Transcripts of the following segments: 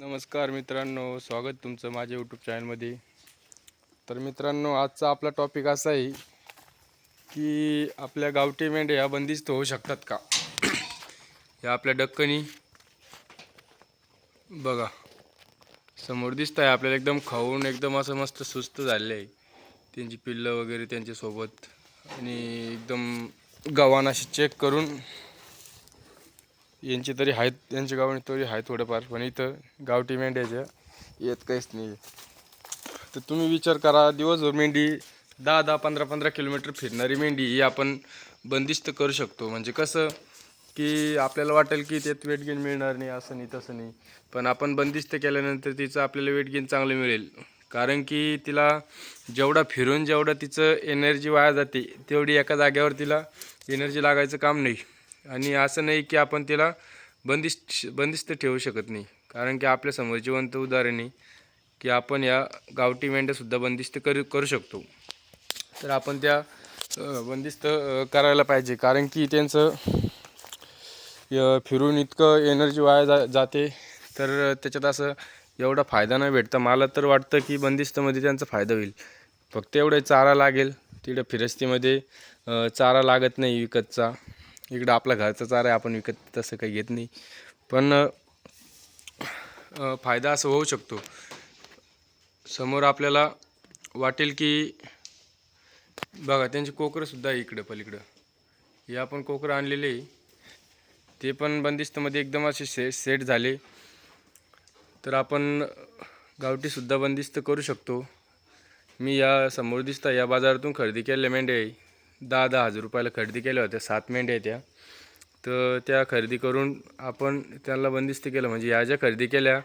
नमस्कार मित्रांनो स्वागत तुमचं माझ्या यूट्यूब चॅनलमध्ये तर मित्रांनो आजचा आपला टॉपिक असा आहे की आपल्या गावठी मेंढ्या ह्या बंदिस्त होऊ शकतात का? या आपल्या डक्कनी. बघा समोर दिसत आहे आपल्याला एकदम खाऊन एकदम असं मस्त सुस्त झालेलं आहे. त्यांची पिल्लं वगैरे त्यांच्यासोबत आणि एकदम गव्हाण अशी चेक करून यांची तरी आहेत यांच्या गावाने तरी आहे थोडंफार पण इथं गावठी मेंढ्याच्या येत काहीच नाही तर तुम्ही विचार करा दिवसभर मेंढी दहा दहा पंधरा पंधरा किलोमीटर फिरणारी मेंढी ही आपण बंदिस्त करू शकतो. म्हणजे कसं की आपल्याला वाटेल की त्यात वेट गेन मिळणार नाही असं नाही तसं नाही. पण आपण बंदिस्त केल्यानंतर तिचं आपल्याला वेट गेन चांगलं मिळेल. कारण की तिला जेवढा फिरून जेवढं तिचं एनर्जी वाया जाते तेवढी एका जाग्यावर तिला एनर्जी लागायचं काम नाही. आणि असं नाही की आपण तिला बंदिस्त बंदिस्त ठेवू शकत नाही. कारण की आपल्यासमोर जिवंत उदाहरण आहे की आपण या गावठी मेंढ्यासुद्धा बंदिस्त करू करू शकतो. तर आपण त्या बंदिस्त करायला पाहिजे. कारण की त्यांचं फिरून इतकं एनर्जी वाया जा जाते. तर त्याच्यात असं एवढा फायदा नाही भेटता. मला तर वाटतं की बंदिस्तमध्ये त्यांचा फायदा होईल. फक्त एवढं चारा लागेल. तिकडं फिरस्तीमध्ये चारा लागत नाही विकतचा. इकडं आपला घरचा चारा आहे आपण विकत तसं काही घेत नाही. पण फायदा असं होऊ शकतो. समोर आपल्याला वाटेल की बघा त्यांची कोकरंसुद्धा आहे इकडं पलीकडं. हे आपण कोकरं आणलेले आहे. ते पण बंदिस्तमध्ये एकदम असे से सेट झाले. तर आपण गावठीसुद्धा बंदिस्त करू शकतो. मी या समोर दिसता या बाजारातून खरेदी केलेल्या मेंढ्या आहे. दहा दहा हजार रुपयाला खरेदी केल्या होत्या. सात मेंढ्या त्या तर त्या खरेदी करून आपण त्यांना बंदिस्त केलं. म्हणजे या ज्या खरेदी केल्या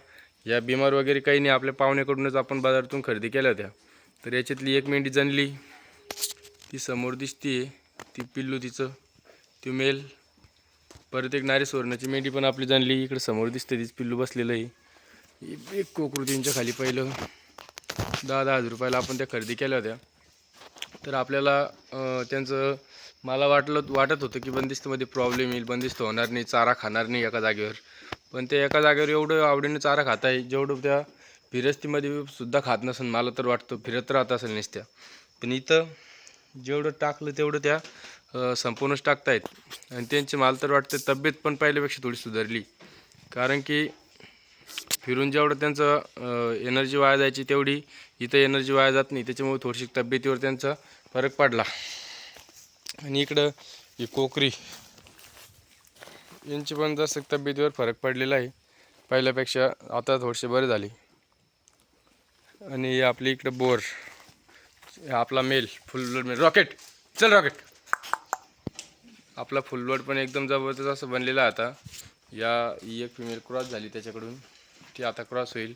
या बिमार वगैरे काही नाही. आपल्या पाहुण्याकडूनच आपण बाजारातून खरेदी केल्या होत्या. तर याच्यातली एक मेंढी जणली. ती समोर दिसते ती पिल्लू तिचं. ती मेल. परत एक नारी सोरण्याची मेंढी पण आपली जणली. इकडे समोर दिसते तीच पिल्लू बसलेलं. आहे एक कोकरू तीनच्या खाली पहिलं. दहा दहा हजार रुपयाला आपण त्या खरेदी केल्या होत्या. तर आपल्याला त्यांचं मला वाटलं वाटत होतं की बंदिस्तमध्ये प्रॉब्लेम येईल बंदिस्त होणार नाही चारा खाणार नाही एका जागेवर. पण ते एका जागेवर एवढं आवडीने चारा खात आहे जेवढं त्या फिरस्तीमध्ये सुद्धा खात नसेल मला तर वाटतं फिरत राहत असेल नुसत्या. पण इथं जेवढं टाकलं तेवढं त्या संपूर्णच संपूर्णच टाकतायत. आणि त्यांची मला तर वाटतं तब्येत पण पहिल्यापेक्षा थोडी सुधारली. कारण की फिरून जेवढं त्यांचं एनर्जी वाया जायची तेवढी इथं एनर्जी वाया जात नाही. त्याच्यामुळे थोडीशी तब्येतीवर त्यांचा फरक पडला. आणि इकडं ही कोकरी यांची पण जसं तब्येतीवर फरक पडलेला आहे. पहिल्यापेक्षा आता थोडेसे बरे झाले. आणि आपली इकडं बोर आपला mail full load mail rocket चल रॉकेट आपला फुललोड पण एकदम जबरदस्त असं बनलेला आहे आता. या ही एक फिमेल क्रॉस झाली त्याच्याकडून. ती आता क्रॉस होईल.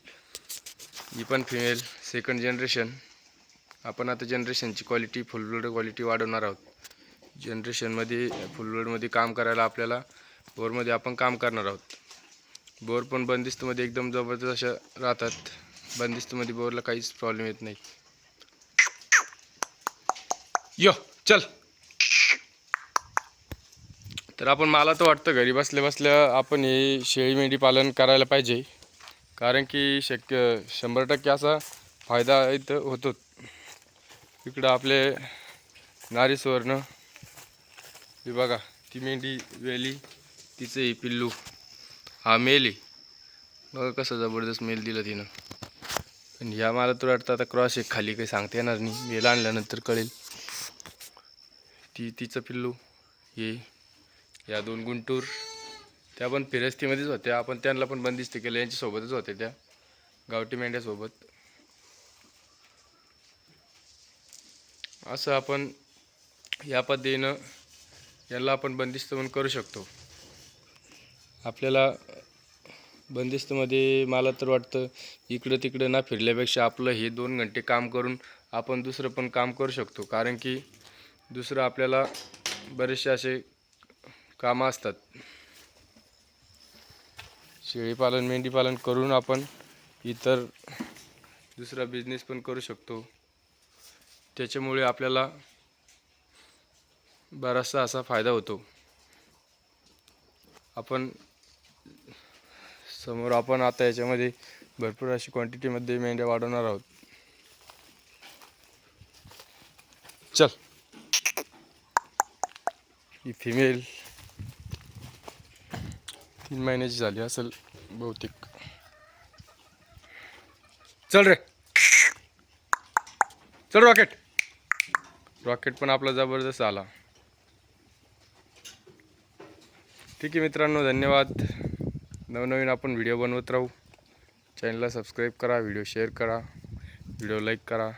ही पण फिमेल सेकंड जनरेशन आपण आता जनरेशनची क्वालिटी फुललोड क्वालिटी वाढवणार आहोत. जनरेशनमध्ये फुललोडमध्ये काम करायला आपल्याला बोरमध्ये आपण काम करणार आहोत. बोर पण बंदिस्तमध्ये एकदम जबरदस्त अशा राहतात. बंदिस्तमध्ये बोरला काहीच प्रॉब्लेम येत नाही. यो चल. तर आपण मला तर वाटतं घरी बसल्या बसल्या आपण हे शेळी मेंढी पालन करायला पाहिजे. कारण की शक्य शंभर टक्के असा फायदा इथं होतो. इकडं आपले नारी सुवर्ण हे बघा ती मेंढी वेली तिचं हे पिल्लू हा मेल आहे. बघा कसं जबरदस्त मेल दिलं तिनं. पण ह्या मला तर वाटतं आता क्रॉस एक खाली काही सांगता येणार नाही. मेल आणल्यानंतर कळेल. ती तिचं पिल्लू हे या दोन गुंटूर त्या पण फिरस्तीमध्येच होत्या. आपण त्यांना पण बंदिस्त केलं. यांच्यासोबतच होत्या त्या. गावठी मेंढ्यासोबत असं आपण या पद्धतीनं याला आपण बंदिस्त पण करू शकतो. आपल्याला बंदिस्तमध्ये मला तर वाटतं इकडं तिकडं ना फिरल्यापेक्षा आपलं हे दोन घंटे काम करून आपण दुसरं पण काम करू शकतो. कारण की दुसरं आपल्याला बरेचसे असे कामं असतात. शेळीपालन मेंढीपालन करून आपण इतर दुसरा बिझनेस पण करू शकतो. त्याच्यामुळे आपल्याला बराचसा असा फायदा होतो. आपण समोर आपण आता याच्यामध्ये भरपूर अशी क्वांटिटीमध्ये मेंढ्या वाढवणार आहोत. चल. ही फिमेल तीन महिन्याची झाली असेल बहुतेक. चल रे. चल रॉकेट. रॉकेट पण आपला जबरदस्त आला. ठीक आहे मित्रांनो धन्यवाद. नवनवीन आपण व्हिडिओ बनवत राहू. चॅनलला सबस्क्राईब करा व्हिडिओ शेअर करा व्हिडिओ लाईक करा.